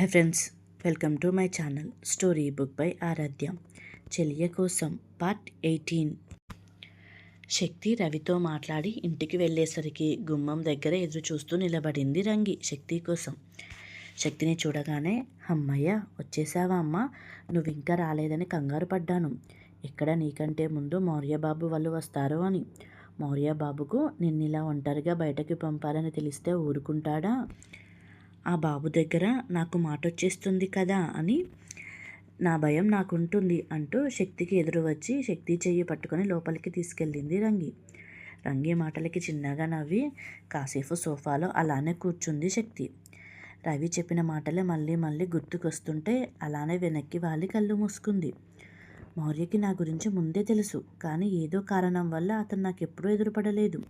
Hi friends welcome to my channel story book by Aaradhya చెలియ కోసం part eighteen శక్తి రవితో మాట్లాడి ఇంటికి వెళ్ళేసరికి గుమ్మం దగ్గర ఎదురు చూస్తూ నిలబడింది రంగి శక్తి కోసం. శక్తిని చూడగానే అమ్మయ్య వచ్చేసావా అమ్మ? నువ్వు ఇంకా రాలేదని కంగారు పడ్డాను. ఇక్కడ నీకంటే ముందు మౌర్యబాబు వాళ్ళు వస్తారు అని. మౌర్యబాబుకు నిన్ను ఇలా ఒంటరిగా బయటకు పంపాలని తెలిస్తే ఊరుకుంటాడా? ఆ బాబు దగ్గర నాకు మాట వచ్చేస్తుంది కదా అని నా భయం నాకుంటుంది అంటూ శక్తికి ఎదురు వచ్చి శక్తి చెయ్యి పట్టుకొని లోపలికి తీసుకెళ్ళింది రంగి. రంగి మాటలకి చిన్నగా నవ్వి కాసేపు సోఫాలో అలానే కూర్చుంది శక్తి. రవి చెప్పిన మాటలే మళ్ళీ మళ్ళీ గుర్తుకొస్తుంటే అలానే వెనక్కి వాలి కళ్ళు మూసుకుంది. మౌర్యకి నా గురించి ముందే తెలుసు కానీ ఏదో కారణం వల్ల అతను నాకు ఎప్పుడూ ఎదురుపడలేదు.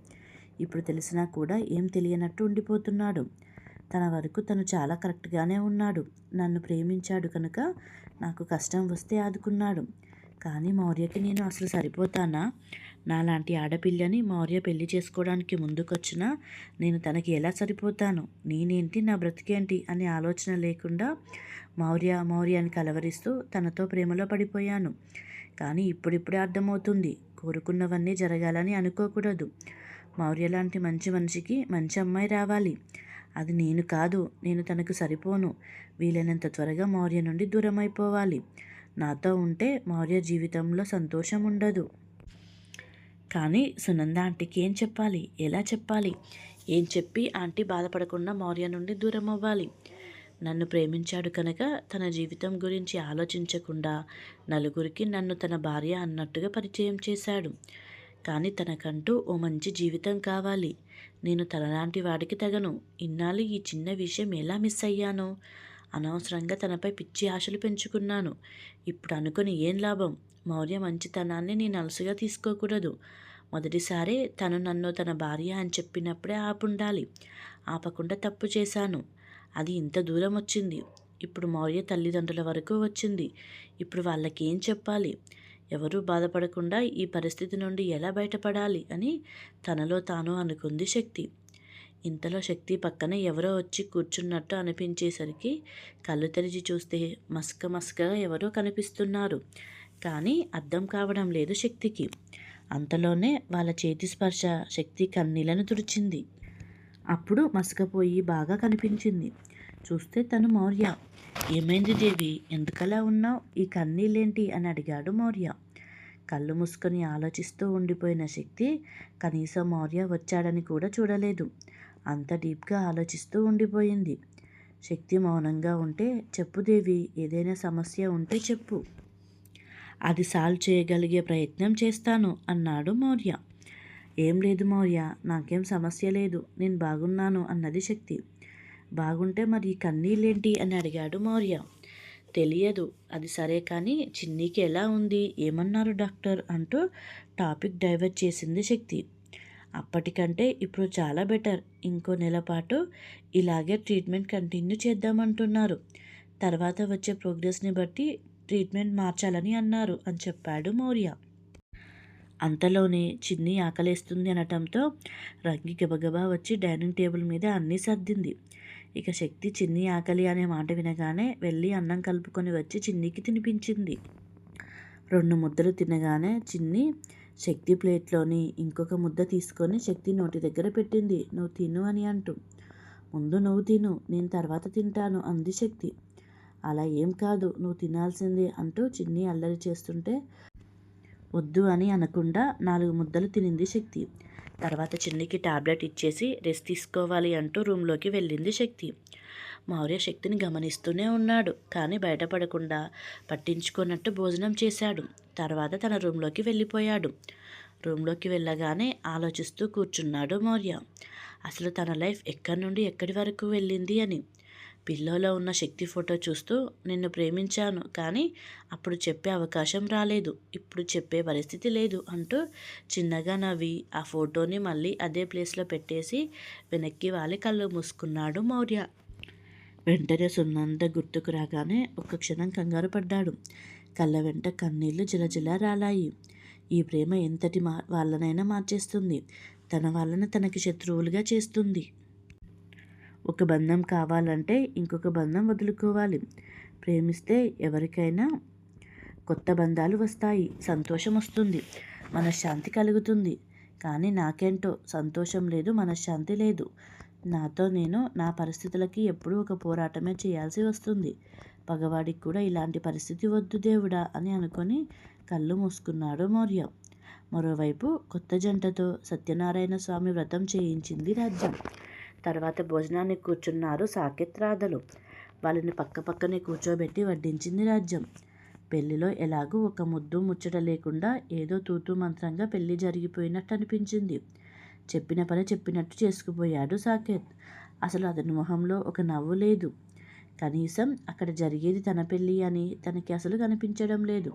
ఇప్పుడు తెలిసినా కూడా ఏం తెలియనట్టు ఉండిపోతున్నాడు. తన వరకు తను చాలా కరెక్ట్గానే ఉన్నాడు. నన్ను ప్రేమించాడు కనుక నాకు కష్టం వస్తే ఆదుకున్నాడు. కానీ మౌర్యకి నేను అసలు సరిపోతానా? నాలాంటి ఆడపిల్లని మౌర్య పెళ్ళి చేసుకోవడానికి ముందుకొచ్చినా నేను తనకి ఎలా సరిపోతాను? నేనేంటి నా బ్రతికేంటి అనే ఆలోచన లేకుండా మౌర్య మౌర్యాన్ని కలవరిస్తూ తనతో ప్రేమలో పడిపోయాను. కానీ ఇప్పుడిప్పుడే అర్థమవుతుంది కోరుకున్నవన్నీ జరగాలని అనుకోకూడదు. మౌర్య లాంటి మంచి మనిషికి మంచి అమ్మాయి రావాలి. అది నేను కాదు నేను తనకు సరిపోను. వీలైనంత త్వరగా మౌర్య నుండి దూరం అయిపోవాలి నాతో ఉంటే మౌర్య జీవితంలో సంతోషం ఉండదు. కానీ సునంద ఆంటీకి ఏం చెప్పాలి? ఎలా చెప్పాలి? ఏం చెప్పి ఆంటీ బాధపడకుండా మౌర్య నుండి దూరం అవ్వాలి నన్ను ప్రేమించాడు కనుక తన జీవితం గురించి ఆలోచించకుండా నలుగురికి నన్ను తన భార్య అన్నట్టుగా పరిచయం చేశాడు. కానీ తనకంటూ ఓ మంచి జీవితం కావాలి. నేను తనలాంటి వాడికి తగను. ఇన్నాళ్ళు ఈ చిన్న విషయం ఎలా మిస్ అయ్యాను? అనవసరంగా తనపై పిచ్చి ఆశలు పెంచుకున్నాను. ఇప్పుడు అనుకుని ఏం లాభం? మౌర్య మంచితనాన్ని నేను అలసుగా తీసుకోకూడదు. మొదటిసారి తను నన్ను తన భార్య అని చెప్పినప్పుడే ఆపుండాలి. ఆపకుండా తప్పు చేశాను. అది ఇంత దూరం వచ్చింది. ఇప్పుడు మౌర్య తల్లిదండ్రుల వరకు వచ్చింది. ఇప్పుడు వాళ్ళకేం చెప్పాలి? ఎవరూ బాధపడకుండా ఈ పరిస్థితి నుండి ఎలా బయటపడాలి అని తనలో తాను అనుకుంది శక్తి. ఇంతలో శక్తి పక్కన ఎవరో వచ్చి కూర్చున్నట్టు అనిపించేసరికి కళ్ళు తెరిచి చూస్తే మస్క మస్కగా ఎవరో కనిపిస్తున్నారు. కానీ అర్థం కావడం లేదు శక్తికి. అంతలోనే వాళ్ళ చేతి స్పర్శ శక్తి కన్నీళ్ళను తుడిచింది. అప్పుడు మసకపోయి బాగా కనిపించింది. చూస్తే తను మౌర్య. ఏమైంది దేవి? ఎందుకలా ఉన్నావు? ఈ కన్నీళ్ళేంటి? అని అడిగాడు మౌర్య. కళ్ళు మూసుకొని ఆలోచిస్తూ ఉండిపోయిన శక్తి కనీసం మౌర్య వచ్చాడని కూడా చూడలేదు. అంత డీప్గా ఆలోచిస్తూ ఉండిపోయింది. శక్తి మౌనంగా ఉంటే చెప్పు దేవి ఏదైనా సమస్య ఉంటే చెప్పు. అది సాల్వ్ చేయగలిగే ప్రయత్నం చేస్తాను అన్నాడు మౌర్య. ఏం లేదు మౌర్య నాకేం సమస్య లేదు నేను బాగున్నాను అన్నది శక్తి. బాగుంటే మరి కన్నీళ్ళేంటి? అని అడిగాడు మౌర్య. తెలియదు అది సరే కానీ చిన్నీకి ఎలా ఉంది ఏమన్నారు డాక్టర్? అంటూ టాపిక్ డైవర్ట్ చేసింది శక్తి. అప్పటికంటే ఇప్పుడు చాలా బెటర్ ఇంకో నెల పాటు ఇలాగే ట్రీట్మెంట్ కంటిన్యూ చేద్దామంటున్నారు. తర్వాత వచ్చే ప్రోగ్రెస్ని బట్టి ట్రీట్మెంట్ మార్చాలని అన్నారు అని చెప్పాడు మౌర్య. అంతలోనే చిన్ని ఆకలేస్తుంది అనటంతో రంగి గబగబా వచ్చి డైనింగ్ టేబుల్ మీద అన్నీ సర్దింది. ఇక శక్తి చిన్ని ఆకలి అనే మాట వినగానే వెళ్ళి అన్నం కలుపుకొని వచ్చి చిన్నికి తినిపించింది. రెండు ముద్దలు తినగానే చిన్ని శక్తి ప్లేట్లోని ఇంకొక ముద్ద తీసుకొని శక్తి నోటి దగ్గర పెట్టింది. నువ్వు తిను అని అంటూ. ముందు నువ్వు తిను నేను తర్వాత తింటాను అంది శక్తి. అలా ఏం కాదు నువ్వు తినాల్సిందే అంటూ చిన్ని అల్లరి చేస్తుంటే వద్దు అని అనకుండా నాలుగు ముద్దలు తినింది శక్తి. తర్వాత చిన్నికి టాబ్లెట్ ఇచ్చేసి రెస్ట్ తీసుకోవాలి అంటూ రూమ్లోకి వెళ్ళింది శక్తి. మౌర్య శక్తిని గమనిస్తూనే ఉన్నాడు కానీ బయటపడకుండా పట్టించుకున్నట్టు భోజనం చేశాడు. తర్వాత తన రూమ్లోకి వెళ్ళిపోయాడు. రూమ్లోకి వెళ్ళగానే ఆలోచిస్తూ కూర్చున్నాడు మౌర్య. అసలు తన లైఫ్ ఎక్కడి నుండి ఎక్కడి వరకు వెళ్ళింది అని. పిల్లోలో ఉన్న శక్తి ఫోటో చూస్తూ నిన్ను ప్రేమించాను కానీ అప్పుడు చెప్పే అవకాశం రాలేదు. ఇప్పుడు చెప్పే పరిస్థితి లేదు అంటూ చిన్నగా నవ్వి ఆ ఫోటోని మళ్ళీ అదే ప్లేస్లో పెట్టేసి వెనక్కి వాలి కళ్ళు మూసుకున్నాడు మౌర్య. వెంటనే సున్నంత గుర్తుకు రాగానే ఒక్క క్షణం కంగారు పడ్డాడు. కళ్ళ వెంట కన్నీళ్ళు జిలజిలా రాలాయి. ఈ ప్రేమ ఎంతటి మా వాళ్ళనైనా మార్చేస్తుంది. తన వాళ్ళని తనకి శత్రువులుగా చేస్తుంది. ఒక బంధం కావాలంటే ఇంకొక బంధం వదులుకోవాలి. ప్రేమిస్తే ఎవరికైనా కొత్త బంధాలు వస్తాయి. సంతోషం వస్తుంది. మనశ్శాంతి కలుగుతుంది. కానీ నాకేంటో సంతోషం లేదు మనశ్శాంతి లేదు. నాతో నేను నా పరిస్థితులకి ఎప్పుడూ ఒక పోరాటమే చేయాల్సి వస్తుంది. పగవాడికి కూడా ఇలాంటి పరిస్థితి వద్దు దేవుడా అని అనుకొని కళ్ళు మూసుకున్నాడు మౌర్య. మరోవైపు కొత్త జంటతో సత్యనారాయణ స్వామి వ్రతం చేయించింది రాజ్యం. తర్వాత భోజనానికి కూర్చున్నారు సాకేత్ రాధలు. వాళ్ళని పక్క పక్కనే కూర్చోబెట్టి వడ్డించింది రాజ్యం. పెళ్ళిలో ఎలాగూ ఒక ముద్దు ముచ్చట లేకుండా ఏదో తూతూ మంత్రంగా పెళ్ళి జరిగిపోయినట్టు అనిపించింది. చెప్పిన పని చెప్పినట్టు చేసుకుపోయాడు సాకేత్. అసలు అతని మొహంలో ఒక నవ్వు లేదు. కనీసం అక్కడ జరిగేది తన పెళ్ళి అని తనకి అసలు కనిపించడం లేదు.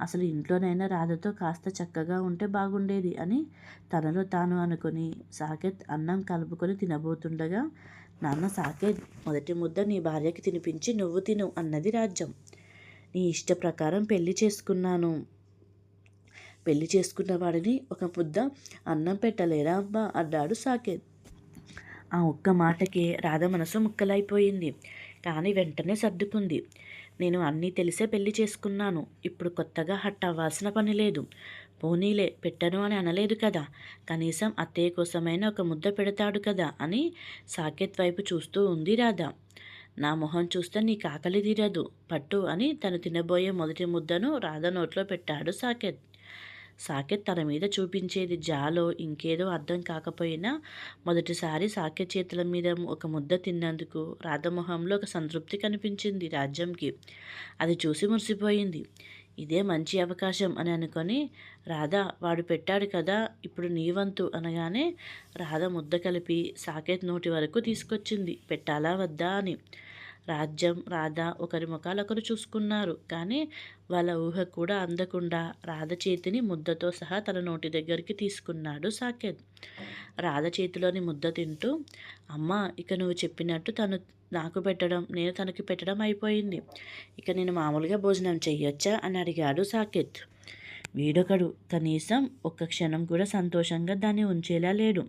అసలు ఇంట్లోనైనా రాధతో కాస్త చక్కగా ఉంటే బాగుండేది అని తనలో తాను అనుకుని సాకేత్ అన్నం కలుపుకొని తినబోతుండగా నాన్న సాకేత్ మొదటి ముద్ద నీ భార్యకి తినిపించి నువ్వు తిను అన్నది రాజ్యం. నీ ఇష్ట ప్రకారం పెళ్ళి చేసుకున్నాను. పెళ్ళి చేసుకున్న వాడిని ఒక ముద్ద అన్నం పెట్టలేరా అబ్బా అన్నాడు సాకేత్. ఆ ఒక్క మాటకి రాధ మనసు ముక్కలైపోయింది. కానీ వెంటనే సర్దుకుంది. నేను అన్నీ తెలిసే పెళ్ళి చేసుకున్నాను. ఇప్పుడు కొత్తగా హట్ అవ్వాల్సిన పని లేదు. పోనీలే పెట్టను అని అనలేదు కదా. కనీసం అత్తయ్య కోసమైనా ఒక ముద్ద పెడతాడు కదా అని సాకేత్ వైపు చూస్తూ ఉంది రాధా. నా మొహం చూస్తే నీ కాకలి తీరదు పట్టు అని తను తినబోయే మొదటి ముద్దను రాధ నోట్లో పెట్టాడు సాకేత్. సాకేత్ తన మీద చూపించేది జాలో ఇంకేదో అర్థం కాకపోయినా మొదటిసారి సాకేత్ చేతుల మీద ఒక ముద్ద తిన్నందుకు రాధమొహంలో ఒక సంతృప్తి కనిపించింది రాజ్యంకి. అది చూసి మురిసిపోయింది. ఇదే మంచి అవకాశం అని అనుకొని రాధ వాడు పెట్టాడు కదా ఇప్పుడు నీ వంతు అనగానే రాధ ముద్ద కలిపి సాకేత్ నోటి వరకు తీసుకొచ్చింది. పెట్టాలా వద్దా అని. రాజ్యం రాధ ఒకరి ముఖాలొకరు చూసుకున్నారు. కానీ వాళ్ళ ఊహ కూడా అందకుండా రాధ చేతిని ముద్దతో సహా తన నోటి దగ్గరికి తీసుకున్నాడు సాకేత్. రాధ చేతిలోని ముద్ద తింటూ అమ్మ ఇక నువ్వు చెప్పినట్టు తను నాకు పెట్టడం నేను తనకి పెట్టడం అయిపోయింది. ఇక నేను మామూలుగా భోజనం చెయ్యొచ్చా? అని అడిగాడు సాకేత్. వీడొకడు కనీసం ఒక్క క్షణం కూడా సంతోషంగా దాన్ని ఉంచేలా లేడు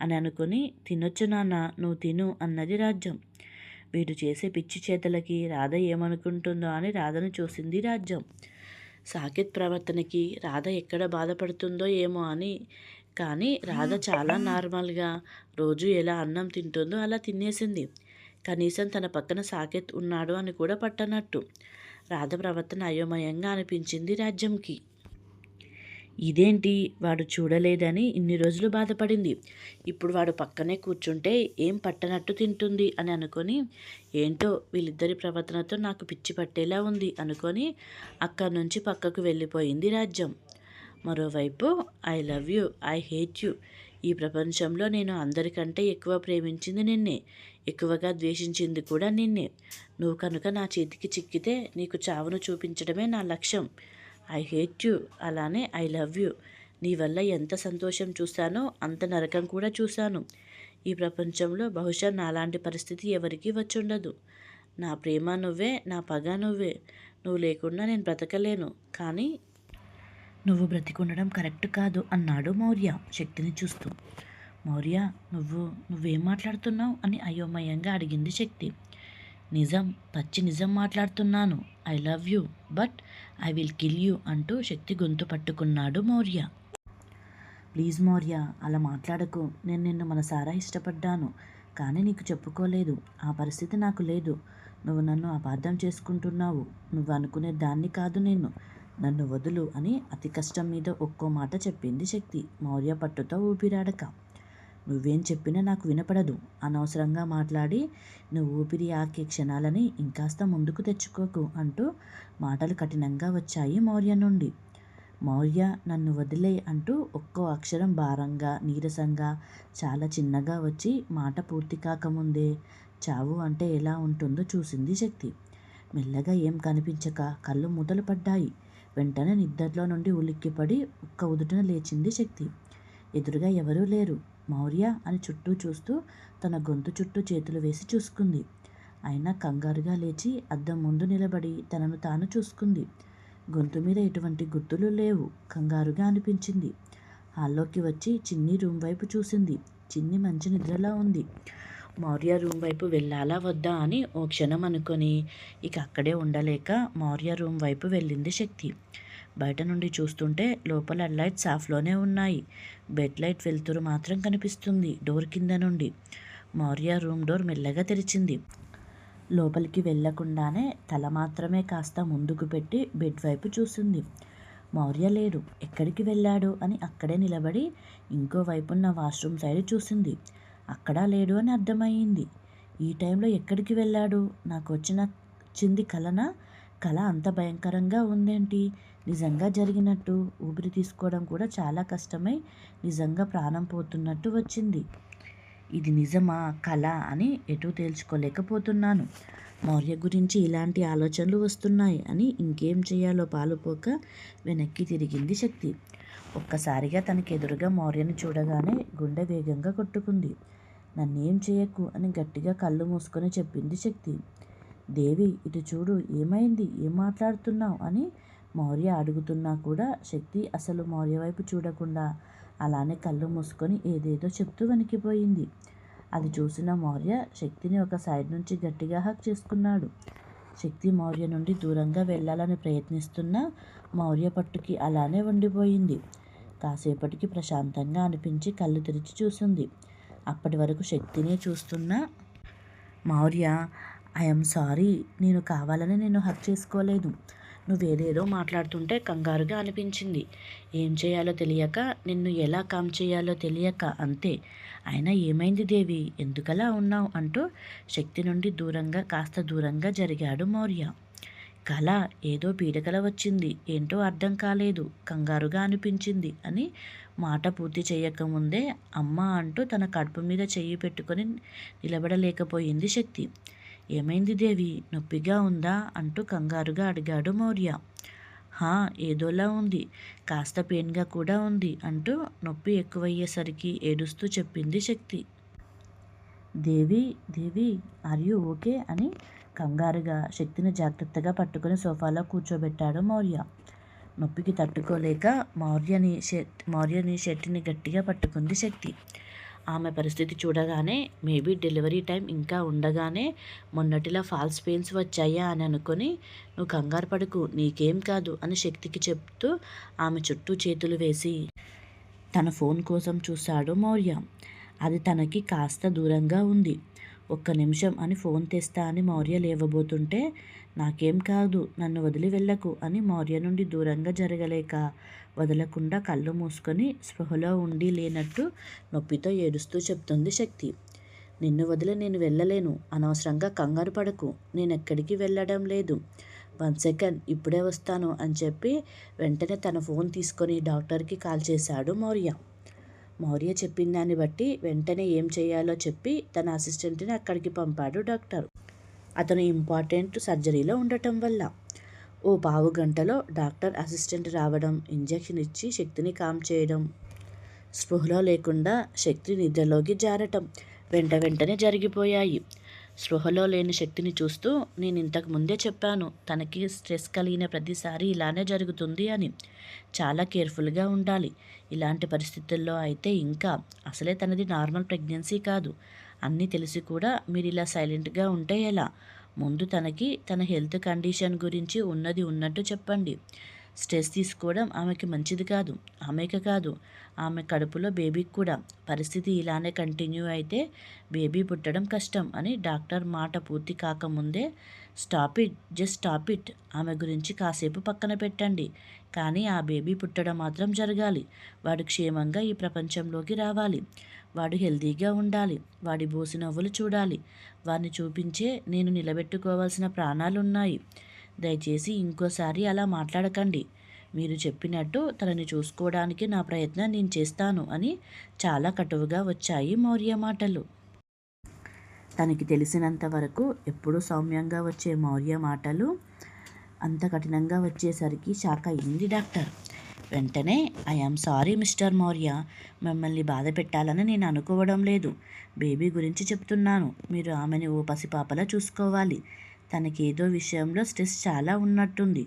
అని అనుకుని తినొచ్చు నాన్న నువ్వు తిను అన్నది రాజ్యం. వీడు చేసే పిచ్చి చేతలకి రాధ ఏమనుకుంటుందో అని రాధను చూసింది రాజ్యం. సాకేత్ ప్రవర్తనకి రాధ ఎక్కడ బాధపడుతుందో ఏమో అని. కానీ రాధ చాలా నార్మల్గా రోజు ఎలా అన్నం తింటుందో అలా తినేసింది. కనీసం తన పక్కన సాకేత్ ఉన్నాడు అని కూడా పట్టనట్టు. రాధ ప్రవర్తన అయోమయంగా అనిపించింది రాజ్యంకి. ఇదేంటి? వాడు చూడలేదని ఇన్ని రోజులు బాధపడింది. ఇప్పుడు వాడు పక్కనే కూర్చుంటే ఏం పట్టనట్టు తింటుంది అని అనుకొని ఏంటో వీళ్ళిద్దరి ప్రవర్తనతో నాకు పిచ్చి పట్టేలా ఉంది అనుకొని అక్కడి నుంచి పక్కకు వెళ్ళిపోయింది రాజ్యం. మరోవైపు I love you I hate you. ఈ ప్రపంచంలో నేను అందరికంటే ఎక్కువ ప్రేమించింది నిన్నే ఎక్కువగా ద్వేషించింది కూడా నిన్నే. నువ్వు కనుక నా చేతికి చిక్కితే నీకు చావును చూపించడమే నా లక్ష్యం. ఐ హేట్ యూ అలానే ఐ లవ్ యూ నీ వల్ల ఎంత సంతోషం చూశానో అంత నరకం కూడా చూశాను. ఈ ప్రపంచంలో బహుశా నాలాంటి పరిస్థితి ఎవరికీ వచ్చుండదు. నా ప్రేమ నువ్వే నా పగ నువ్వే. నువ్వు లేకుండా నేను బ్రతకలేను. కానీ నువ్వు బ్రతికుండడం కరెక్ట్ కాదు అన్నాడు మౌర్య శక్తిని చూస్తూ. మౌర్య నువ్వు నువ్వేం మాట్లాడుతున్నావు అని అయోమయంగా అడిగింది శక్తి. నిజం పచ్చి నిజం మాట్లాడుతున్నాను. I love you but I will kill you అంటూ శక్తి గొంతు పట్టుకున్నాడు మౌర్య. ప్లీజ్ మౌర్య అలా మాట్లాడకు. నేను నిన్ను మనసారా ఇష్టపడ్డాను కానీ నీకు చెప్పుకోలేదు. ఆ పరిస్థితి నాకు లేదు. నువ్వు నన్ను అపార్థం చేసుకుంటున్నావు. నువ్వు అనుకునే దాన్ని కాదు నేను. నన్ను వదులు అని అతి కష్టం మీద ఒక్కో మాట చెప్పింది శక్తి. మౌర్య పట్టుతో ఊపిరాడక. నువ్వేం చెప్పినా నాకు వినపడదు. అనవసరంగా మాట్లాడి నువ్వు ఊపిరి ఆకే క్షణాలని ఇంకాస్త ముందుకు తెచ్చుకోకు అంటూ మాటలు కఠినంగా వచ్చాయి మౌర్య నుండి. మౌర్య నన్ను వదిలే అంటూ ఒక్కో అక్షరం భారంగా నీరసంగా చాలా చిన్నగా వచ్చి మాట పూర్తి కాకముందే చావు అంటే ఎలా ఉంటుందో చూసింది శక్తి. మెల్లగా ఏం కనిపించక కళ్ళు మూతలు పడ్డాయి. వెంటనే నిద్దట్లో నుండి ఉలిక్కిపడి ఒక్క ఉదుటన లేచింది శక్తి. ఎదురుగా ఎవరూ లేరు. మౌర్య అని చుట్టూ చూస్తూ తన గొంతు చుట్టూ చేతులు వేసి చూసుకుంది. అయినా కంగారుగా లేచి అద్దం ముందు నిలబడి తనను తాను చూసుకుంది. గొంతు మీద ఎటువంటి గుర్తులు లేవు. కంగారుగా అనిపించింది. హాల్లోకి వచ్చి చిన్ని రూమ్ వైపు చూసింది. చిన్ని మంచి నిద్రలా ఉంది. మౌర్య రూమ్ వైపు వెళ్ళాలా వద్దా అని ఓ క్షణం అనుకొని ఇక అక్కడే ఉండలేక మౌర్య రూమ్ వైపు వెళ్ళింది శక్తి. బయట నుండి చూస్తుంటే లోపల లైట్స్ ఆఫ్లోనే ఉన్నాయి. బెడ్ లైట్ వెలుతురు మాత్రం కనిపిస్తుంది డోర్ కింద నుండి. మౌర్య రూమ్ డోర్ మెల్లగా తెరిచింది. లోపలికి వెళ్ళకుండానే తల మాత్రమే కాస్త ముందుకు పెట్టి బెడ్ వైపు చూసింది. మౌర్య లేడు. ఎక్కడికి వెళ్ళాడు అని అక్కడే నిలబడి ఇంకో వైపున్న వాష్రూమ్ సైడ్ చూసింది. అక్కడా లేడు అని అర్థమయ్యింది. ఈ టైంలో ఎక్కడికి వెళ్ళాడు? నాకు వచ్చిన చింది కలన? కళ అంత భయంకరంగా ఉందేంటి? నిజంగా జరిగినట్టు ఊపిరి తీసుకోవడం కూడా చాలా కష్టమై నిజంగా ప్రాణం పోతున్నట్టు వచ్చింది. ఇది నిజమా కళ అని ఎటూ తేల్చుకోలేకపోతున్నాను. మౌర్య గురించి ఇలాంటి ఆలోచనలు వస్తున్నాయి అని ఇంకేం చేయాలో పాలుపోక వెనక్కి తిరిగింది శక్తి. ఒక్కసారిగా తనకి ఎదురుగా మౌర్యని చూడగానే గుండె వేగంగా కొట్టుకుంది. నన్నేం చేయకు అని గట్టిగా కళ్ళు మూసుకొని చెప్పింది శక్తి. దేవి ఇటు చూడు ఏమైంది? ఏం మాట్లాడుతున్నావు? అని మౌర్య అడుగుతున్నా కూడా శక్తి అసలు మౌర్య వైపు చూడకుండా అలానే కళ్ళు మూసుకొని ఏదేదో చెప్తూ వణికిపోయింది. అది చూసిన మౌర్య శక్తిని ఒక సైడ్ నుంచి గట్టిగా హక్ చేసుకున్నాడు. శక్తి మౌర్య నుండి దూరంగా వెళ్ళాలని ప్రయత్నిస్తున్న మౌర్య పట్టుకి అలానే ఉండిపోయింది కాసేపటికి ప్రశాంతంగా అనిపించి కళ్ళు తెరిచి చూసింది. అప్పటి వరకు శక్తినే చూస్తున్న మౌర్య ఐఎమ్ సారీ నేను కావాలని నేను హక్ చేసుకోలేదు. నువ్వేదేదో మాట్లాడుతుంటే కంగారుగా అనిపించింది. ఏం చేయాలో తెలియక నిన్ను ఎలా కామ్ చేయాలో తెలియక అంతే. అయినా ఏమైంది దేవి? ఎందుకలా ఉన్నావు? అంటూ శక్తి నుండి దూరంగా కాస్త దూరంగా జరిగాడు మౌర్య. కళ ఏదో పీడకల వచ్చింది. ఏంటో అర్థం కాలేదు. కంగారుగా అనిపించింది అని మాట పూర్తి చేయకముందే అమ్మ అంటూ తన కడుపు మీద చెయ్యి పెట్టుకొని నిలబడలేకపోయింది శక్తి. ఏమైంది దేవి? నొప్పిగా ఉందా? అంటూ కంగారుగా అడిగాడు మౌర్య. హా ఏదోలా ఉంది. కాస్త పెయిన్గా కూడా ఉంది అంటూ నొప్పి ఎక్కువయ్యేసరికి ఏడుస్తూ చెప్పింది Shakti. Devi Devi are you okay? అని కంగారుగా శక్తిని జాగ్రత్తగా పట్టుకుని సోఫాలో కూర్చోబెట్టాడు మౌర్య. నొప్పికి తట్టుకోలేక మౌర్యని షెట్ మౌర్యని షెట్టిని గట్టిగా పట్టుకుంది శక్తి. ఆమె పరిస్థితి చూడగానే మేబీ డెలివరీ టైం ఇంకా ఉండగానే మొన్నటిలా ఫాల్స్ పెయిన్స్ వచ్చాయా అని అనుకొని నువ్వు కంగారు పడుకు నీకేం కాదు అని శక్తికి చెప్తూ ఆమె చుట్టూ చేతులు వేసి తన ఫోన్ కోసం చూశాడు మౌర్య. అది తనకి కాస్త దూరంగా ఉంది. ఒక్క నిమిషం అని ఫోన్ తెస్తా అని మౌర్య లేవబోతుంటే నాకేం కాదు నన్ను వదిలి వెళ్ళకు అని మౌర్య నుండి దూరంగా జరగలేక వదలకుండా కళ్ళు మూసుకొని స్పృహలో ఉండి లేనట్టు నొప్పితో ఏడుస్తూ చెప్తుంది శక్తి. నిన్ను వదిలి నేను వెళ్ళలేను అనవసరంగా కంగారు పడకు నేను ఎక్కడికి వెళ్ళడం లేదు. వన్ సెకండ్ ఇప్పుడే వస్తాను అని చెప్పి వెంటనే తన ఫోన్ తీసుకొని డాక్టర్కి కాల్ చేశాడు మౌర్య. మౌర్య చెప్పిన దాన్ని బట్టి వెంటనే ఏం చేయాలో చెప్పి తన అసిస్టెంట్ని అక్కడికి పంపాడు డాక్టర్. అతను ఇంపార్టెంట్ సర్జరీలో ఉండటం వల్ల. ఓ పావు గంటలో డాక్టర్ అసిస్టెంట్ రావడం ఇంజెక్షన్ ఇచ్చి శక్తిని కామ్ చేయడం స్పృహలో లేకుండా శక్తి నిద్రలోకి జారటం వెంట వెంటనే జరిగిపోయాయి. స్పృహలో లేని శక్తిని చూస్తూ నేను ఇంతకు ముందే చెప్పాను తనకి స్ట్రెస్ కలిగిన ప్రతిసారి ఇలానే జరుగుతుంది అని. చాలా కేర్ఫుల్గా ఉండాలి. ఇలాంటి పరిస్థితుల్లో అయితే ఇంకా అసలే తనది నార్మల్ ప్రెగ్నెన్సీ కాదు. అన్నీ తెలిసి కూడా మీరు ఇలా సైలెంట్గా ఉంటే ఎలా? ముందు తనకి తన హెల్త్ కండిషన్ గురించి ఉన్నది ఉన్నట్టు చెప్పండి. స్ట్రెస్ తీసుకోవడం ఆమెకి మంచిది కాదు ఆమెకి కాదు. ఆమె కడుపులో బేబీకి కూడా. పరిస్థితి ఇలానే కంటిన్యూ అయితే బేబీ పుట్టడం కష్టం అని డాక్టర్ మాట పూర్తి కాకముందే stop it just stop it. ఆమె గురించి కాసేపు పక్కన పెట్టండి. కానీ ఆ బేబీ పుట్టడం మాత్రం జరగాలి. వాడు క్షేమంగా ఈ ప్రపంచంలోకి రావాలి. వాడు హెల్తీగా ఉండాలి. వాడి బోసి నవ్వులు చూడాలి. వారిని చూపించే నేను నిలబెట్టుకోవాల్సిన ప్రాణాలు ఉన్నాయి దయచేసి ఇంకోసారి అలా మాట్లాడకండి. మీరు చెప్పినట్టు తనని చూసుకోవడానికి నా ప్రయత్నం నేను చేస్తాను అని చాలా కటువుగా వచ్చాయి మౌర్య మాటలు. తనకి తెలిసినంత వరకు ఎప్పుడూ సౌమ్యంగా వచ్చే మౌర్య మాటలు అంత కఠినంగా వచ్చేసరికి షాక్ అయ్యింది డాక్టర్. వెంటనే ఐఆమ్ సారీ మిస్టర్ మౌర్య. మిమ్మల్ని బాధ పెట్టాలని నేను అనుకోవడం లేదు. బేబీ గురించి చెప్తున్నాను. మీరు ఆమెని ఓ పసిపాపలా చూసుకోవాలి. తనకి ఏదో విషయంలో స్ట్రెస్ చాలా ఉన్నట్టుంది.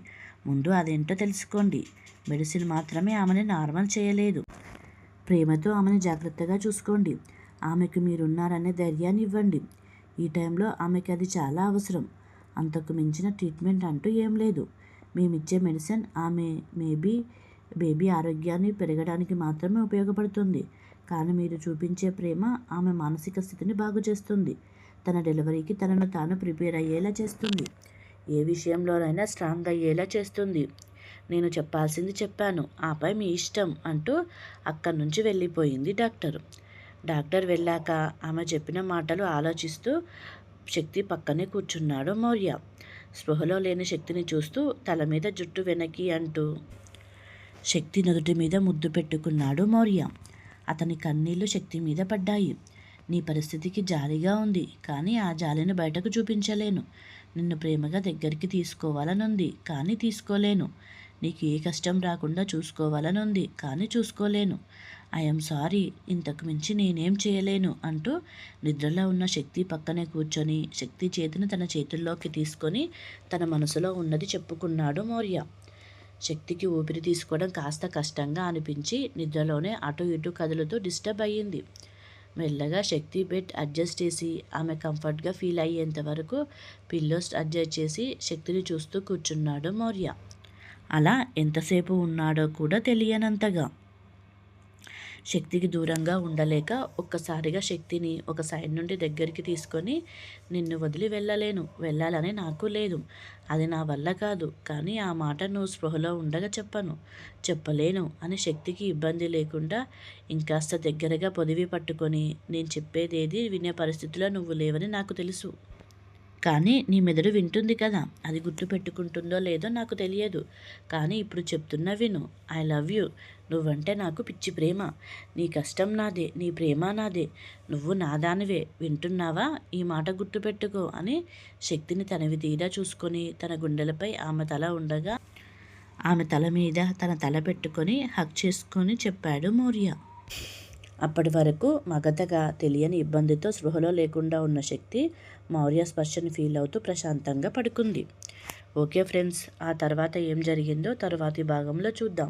ముందు అదేంటో తెలుసుకోండి. మెడిసిన్ మాత్రమే ఆమెని నార్మల్ చేయలేదు. ప్రేమతో ఆమెను జాగ్రత్తగా చూసుకోండి. ఆమెకు మీరున్నారనే ధైర్యాన్ని ఇవ్వండి. ఈ టైంలో ఆమెకి అది చాలా అవసరం. అంతకు మించిన ట్రీట్మెంట్ అంటూ ఏం లేదు. మేమిచ్చే మెడిసిన్ ఆమె మేబీ బేబీ ఆరోగ్యాన్ని పెరగడానికి మాత్రమే ఉపయోగపడుతుంది. కానీ మీరు చూపించే ప్రేమ ఆమె మానసిక స్థితిని బాగు చేస్తుంది తన డెలివరీకి తనను తాను ప్రిపేర్ అయ్యేలా చేస్తుంది. ఏ విషయంలోనైనా స్ట్రాంగ్ అయ్యేలా చేస్తుంది. నేను చెప్పాల్సింది చెప్పాను. ఆపై మీ ఇష్టం అంటూ అక్కడి నుంచి వెళ్ళిపోయింది డాక్టర్. డాక్టర్ వెళ్ళాక ఆమె చెప్పిన మాటలు ఆలోచిస్తూ శక్తి పక్కనే కూర్చున్నాడు మౌర్య. స్పృహలో లేని శక్తిని చూస్తూ తల మీద జుట్టు వెనక్కి అంటూ శక్తి నుదుటి మీద ముద్దు పెట్టుకున్నాడు మౌర్య. అతని కన్నీళ్ళు శక్తి మీద పడ్డాయి. నీ పరిస్థితికి జాలిగా ఉంది కానీ ఆ జాలిని బయటకు చూపించలేను. నిన్ను ప్రేమగా దగ్గరికి తీసుకోవాలనుంది కానీ తీసుకోలేను. నీకు ఏ కష్టం రాకుండా చూసుకోవాలనుంది కానీ చూసుకోలేను. ఐఎమ్ సారీ ఇంతకు మించి నేనేం చేయలేను అంటూ నిద్రలో ఉన్న శక్తి పక్కనే కూర్చొని శక్తి చేతిని తన చేతుల్లోకి తీసుకొని తన మనసులో ఉన్నది చెప్పుకున్నాడు మౌర్య. శక్తికి ఊపిరి తీసుకోవడం కాస్త కష్టంగా అనిపించి నిద్రలోనే అటు ఇటు కదులుతూ డిస్టర్బ్ అయ్యింది. మెల్లగా శక్తి బెడ్ అడ్జస్ట్ చేసి ఆమె కంఫర్ట్గా ఫీల్ అయ్యేంత వరకు పిల్లోస్ అడ్జస్ట్ చేసి శక్తిని చూస్తూ కూర్చున్నాడు మౌర్య. అలా ఎంతసేపు ఉన్నాడో కూడా తెలియనంతగా. శక్తికి దూరంగా ఉండలేక ఒక్కసారిగా శక్తిని ఒక సైడ్ నుండి దగ్గరికి తీసుకొని నిన్ను వదిలి వెళ్ళలేను వెళ్ళాలని నాకు లేదు. అది నా వల్ల కాదు కానీ ఆ మాట నువ్వు స్పృహలో ఉండగా చెప్పను. చెప్పలేను అని శక్తికి ఇబ్బంది లేకుండా ఇంకాస్త దగ్గరగా పొదివి పట్టుకొని నేను చెప్పేదేది వినే పరిస్థితిలో నువ్వు లేవని నాకు తెలుసు. కానీ నీ మెదడు వింటుంది కదా అది గుర్తు పెట్టుకుంటుందో లేదో నాకు తెలియదు. కానీ ఇప్పుడు చెప్తున్న విను ఐ లవ్ యూ నువ్వంటే నాకు పిచ్చి ప్రేమ. నీ కష్టం నాదే నీ ప్రేమ నాదే. నువ్వు నాదానివే. వింటున్నావా? ఈ మాట గుర్తుపెట్టుకో అని శక్తిని తనవి తీరా చూసుకొని తన గుండెలపై ఆమె తల ఉండగా ఆమె తల మీద తన తల పెట్టుకొని హక్ చేసుకొని చెప్పాడు మౌర్య. అప్పటి వరకు మగతగా తెలియని ఇబ్బందితో స్పృహలో లేకుండా ఉన్న శక్తి మౌర్య స్పర్శని ఫీల్ అవుతూ ప్రశాంతంగా పడుకుంది. ఓకే ఫ్రెండ్స్ ఆ తర్వాత ఏం జరిగిందో తర్వాతి భాగంలో చూద్దాం.